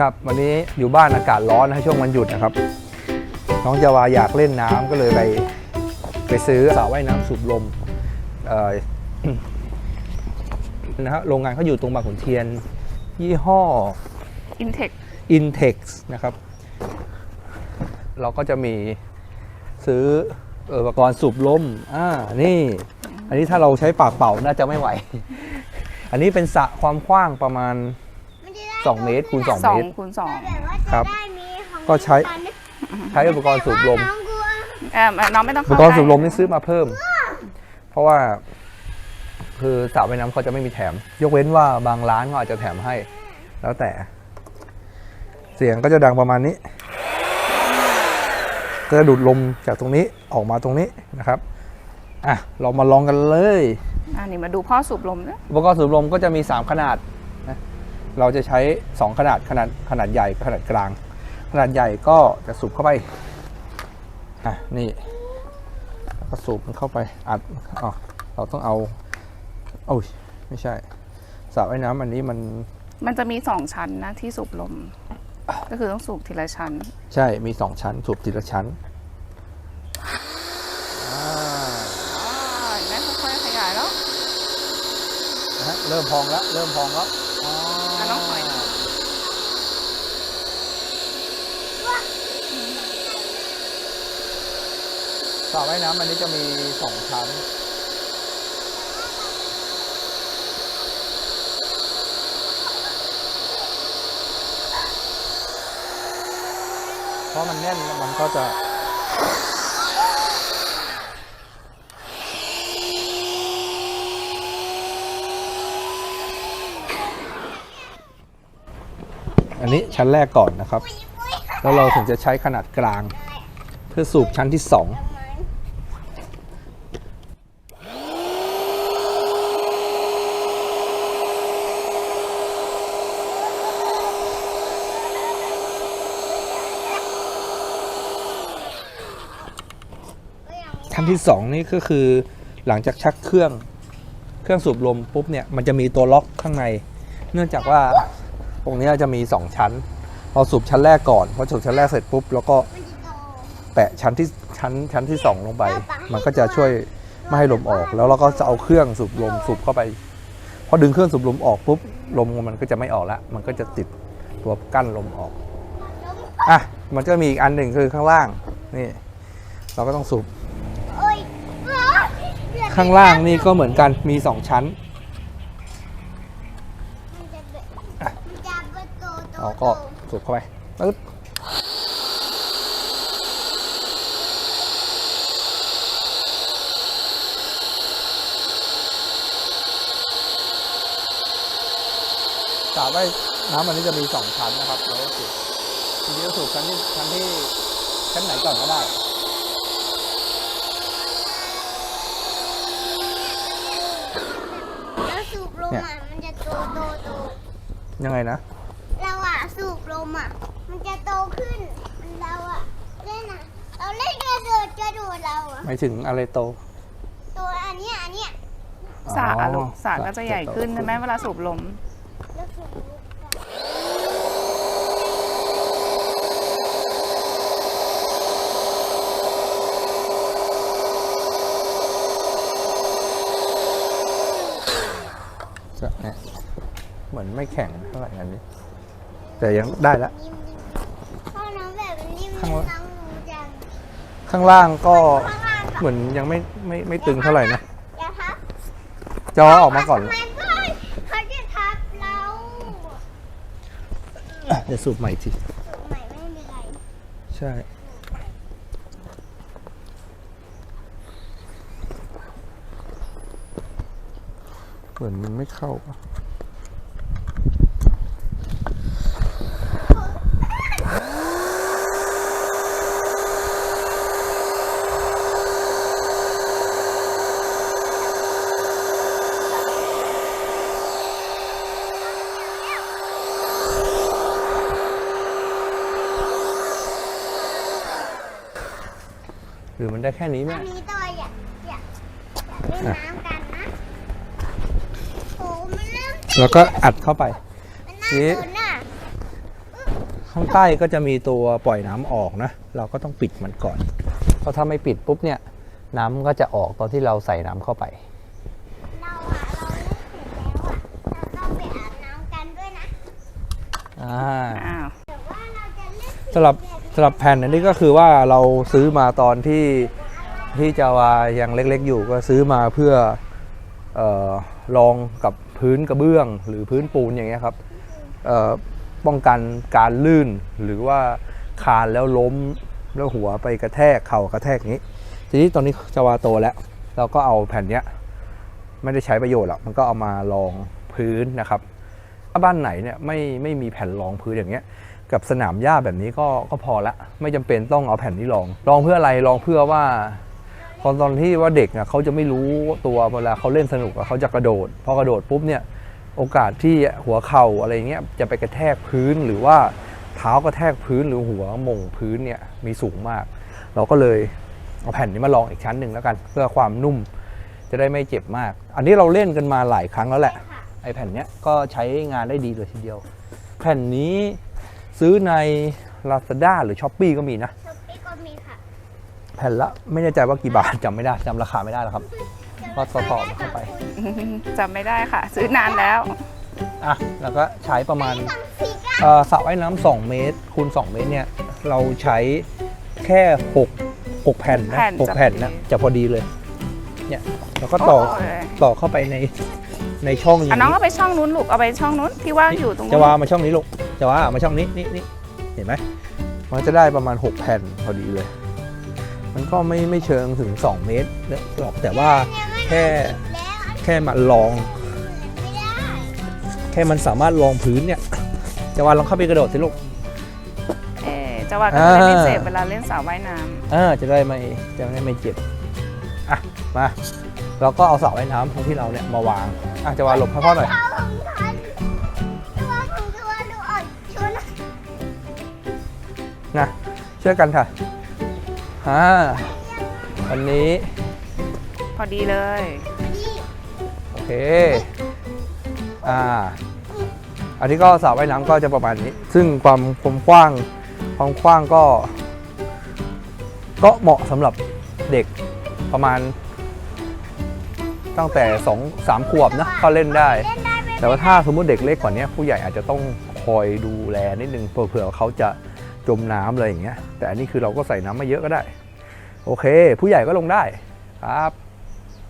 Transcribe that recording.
ครับวันนี้อยู่บ้านอากาศร้อนนะช่วงวันหยุดนะครับ น้องจาวาอยากเล่นน้ำก็เลยไปไปซื้อสระว่ายน้ำสูบลมเอ่อนะฮะโรงงานเขาอยู่ตรงบางขุนเทียน ยี่ห้อ Intech Intex นะครับ เราก็จะมีซื้ออุปกรณ์สูบลมอ่านี่ อันนี้ถ้าเราใช้ปากเป่าน่าจะไม่ไหว อันนี้เป็นสระความกว้างประมาณ 2 เมตรคูณ2สอเมงตร คูณสองครับ ก็ใช้ ใช้อุปกรณ์สูบลมน้องกลัวเอ่อน้องไม่ต้องอุปเข้ากรณ์สูบลมใกนี่ซื้อมาเพิ่ม เพราะว่า คือสระว่ายน้ำเขาจะไม่มีแถม ยกเว้นว่าบางร้านเขาอาจจะแถมให้ แล้วแต่ เสียงก็จะดังประมาณนี้ ก็จะดูดลมจากตรงนี้ออกมาตรงนี้นะครับ อะ เรามาลองกันเลยอ่านี่มาดูพ่อสูบลมนะอุปกรณ์สูบลมก็จะมี 3 ขนาดนะ เราจะใช้ 2 ขนาดขนาดขนาดใหญ่กับขนาดกลาง ขนาดใหญ่ก็จะสูบเข้าไปอะนี่แล้วก็สูบมันเข้าไปอัดอ๋อเราต้องเอาโอ้ยไม่ใช่สระว่ายน้ำอันนี้มันมันจะมีสองชั้นนะที่สูบลม ก็คือต้องสูบทีละชั้น ใช่มี2ชั้น สูบทีละชั้นอ่าอ่าเห็นไหมค่อยๆขยายแล้วนะฮะเริ่มพองแล้ว เริ่มพองแล้วอ๋อ อะน้องปล่อย ส ระว่ายน้ำอันนี้จะมีสองชั้น เพราะมันแน่นมันก็จะอันนี้ชั้นแรกก่อนนะครับ แล้วเราถึงจะใช้ขนาดกลาง เพื่อสูบชั้นที่สอง ขั้นที่สองนี่ก็คือหลังจากชักเครื่องเครื่องสูบลมปุ๊บเนี่ยมันจะมีตัวล็อกข้างใน เนื่องจากว่าตรงนี้จะมี 2 ชั้นเราสูบชั้นแรกก่อนพอสูบชั้นแรกเสร็จปุ๊บแล้วก็แปะชั้นที่ชั้นชั้นที่ 2 ลงไป มันก็จะช่วยไม่ให้ลมออก แล้วเราก็จะเอาเครื่องสูบลมสูบเข้าไปพอดึงเครื่องสูบลมออกปุ๊บลมมันก็จะไม่ออกละมันก็จะติดตัวกั้นลมออกอะมันก็มีอีกอันหนึ่งคือข้างล่างนี่ เราก็ต้องสูบ ข้างล่างนี่ก็เหมือนกันมี2ชั้นมันจะเป็นมันจะเป็นโตโตเราก็สูบเข้าไปปึ๊บสระว่ายน้ำอันนี้จะมี2ชั้นนะครับเราก็สูบทีนี้ก็สูบชั้นที่ชั้นที่ชั้นไหนก่อนก็ได้ แล้วสูบลมอะมันจะโตโตโต ยังไงนะ เราอะสูบลมอะ มันจะโตขึ้น เราอะเล่นอะ เราเล่นกระโดดกระโดดเราอะหมายถึงอะไรโต ตัวอันเนี้ยอันเนี้ยสระอ๋ออะลูกสระก็จะใหญ่ขึ้นโตใช่ไหมเวลาสูบลมแล้วสูบลมกันจะเนี่ย เหมือนไม่แข็งเท่าไหร่อันนี้ แต่ยังได้แล้วพ่อน้องแบบนี้ข้างมันล่างตั้งหูจังข้างล่างก็ข้างล่างค่ะเหมือนยังไม่ไม่ไม่ตึงเท่าไหร่นะอย่าทับจอออกมาก่อน ทำไมเพื่อนเขาจะทับเราเดี๋ยวสูบใหม่อีกทีสูบใหม่ไม่เป็นไรใช่ เหมือนมันไม่เข้าปะ รือมันได้แค่นี้ไหมอันนี้ตัวอยากอยากอยากเล่นน้ำกันนะโอ้มันเริ่มแล้วก็อัดเข้าไป มันน่านี่สนอะข้างใต้ก็จะมีตัวปล่อยน้ำออกนะ เราก็ต้องปิดมันก่อน เพราะถ้าไม่ปิดปุ๊บเนี่ย น้ำก็จะออกตอนที่เราใส่น้ำเข้าไป เราอะเราเล่นเสร็จแล้วอะเราต้องไปอาบน้ำกันด้วยนะ อ่า อ้าว แต่ว่าเราจะเล่นสำหรับสำหรับแผ่นอันนี้ก็คือว่าเราซื้อมาตอนที่ที่จาวายังเล็กๆ อยู่ก็ซื้อมาเพื่อออลองกับพื้นกระเบื้อง หรือพื้นปูนอย่างเงี้ยครับป้องกันการลื่นหรือว่าคานแล้วล้มแล้วหัวไปกระแทกเข่ากระแทกนี้ ทีนี้ตอนนี้จาวาโตแล้ว เราก็เอาแผ่นเนี้ยไม่ได้ใช้ประโยชน์หรอกมันก็เอามาลองพื้นนะครับถ้าบ้านไหนเนี่ยไม่ไม่มีแผ่นรองพื้นอย่างเงี้ย กับสนามหญ้าแบบนี้ก็ก็พอละ ไม่จำเป็นต้องเอาแผ่นนี้รอง รองเพื่ออะไรรองเพื่อว่าตอนตอนที่ว่าเด็กอะเขาจะไม่รู้ตัวเวลาเขาเล่นสนุกเขาจะกระโดด พอกระโดดปุ๊บเนี่ยโอกาสที่หัวเข่าอะไรเงี้ยจะไปกระแทกพื้นหรือว่าเท้ากระแทกพื้นหรือหัวมงพื้นเนี่ยมีสูงมาก เราก็เลยเอาแผ่นนี้มาลองอีกชั้นหนึ่งแล้วกัน เพื่อความนุ่มจะได้ไม่เจ็บมาก อันนี้เราเล่นกันมาหลายครั้งแล้วแหละไอแผ่นเนี้ยก็ใช้งานได้ดีเลยทีเดียว แผ่นนี้ ซื้อใน Lazada หรือ s h อ p e e ก็มีนะช็อปปี้ก็มีค่ะแผ่นละไม่แน่ใจว่ากี่บาทจำไม่ได้จำราคาไม่ได้แล้วครับ ก็ต่อๆเข้าไป จำไม่ได้ค่ะ ซื้อนานแล้ว อะ แล้วก็ใช้ประมาณทำสีก้าเอ่อสระว่ายน้ำ2เมตรคูณ2เมตรเนี่ย เราใช้แค่6 6แผ่นนะแผ่นหกจะแผ่นพอดีนะจะพอดีเลย เนี่ยแล้วก็ต่อโอ้ยต่อเข้าไปในในช่องอย่าอะงน้องนี้เอาไปช่องนู้นลูกเอาไปช่องนู้นที่ว่างอยู่ตรงนู้นจะวางมาช่องนี้ลูก จะวางมาช่องนี้นี่นี่เห็นไหมมันจะได้ประมาณ 6 แผ่นพอดีเลย มันก็ไม่ไม่เชิงถึง 2 เมตรหรอกแต่ว่าแค่แล้วอันแค่มันลองไม่ได้แค่มันสามารถลองพื้นเนี่ยจะวางลองเข้าไปกระโดดสิลูกเอ๊ะจะว่าก็จะได้ไม่อ่าเจ็บเวลาเล่นสระว่ายน้ำอ่าจะได้ไม่จะได้ไม่เจ็บอะมาเราก็เอาสระว่ายน้ำของที่เราเนี่ยมาวางอะจะวางหลบให้พ่อหน่อย ช่วยกันค่ะอ่าวันนี้ พอดีเลยนี่โอเค อ่า อันนี้ก็สระว่ายน้ำก็จะประมาณนี้ ซึ่งความความกว้าง ความกว้างก็ ก็เหมาะสำหรับเด็กประมาณ ตั้งแต่2 3ขวบนะก็เล่นได้เล่นได้ไหมแต่ว่าถ้าสมมติเด็กเล็กกว่านี้ผู้ใหญ่อาจจะต้องคอยดูแลนิดนึงเผื่อเขาจะ จมน้ำอะไรอย่างเงี้ยแต่อันนี้คือเราก็ใส่น้ำไม่เยอะก็ได้ โอเค ผู้ใหญ่ก็ลงได้ครับ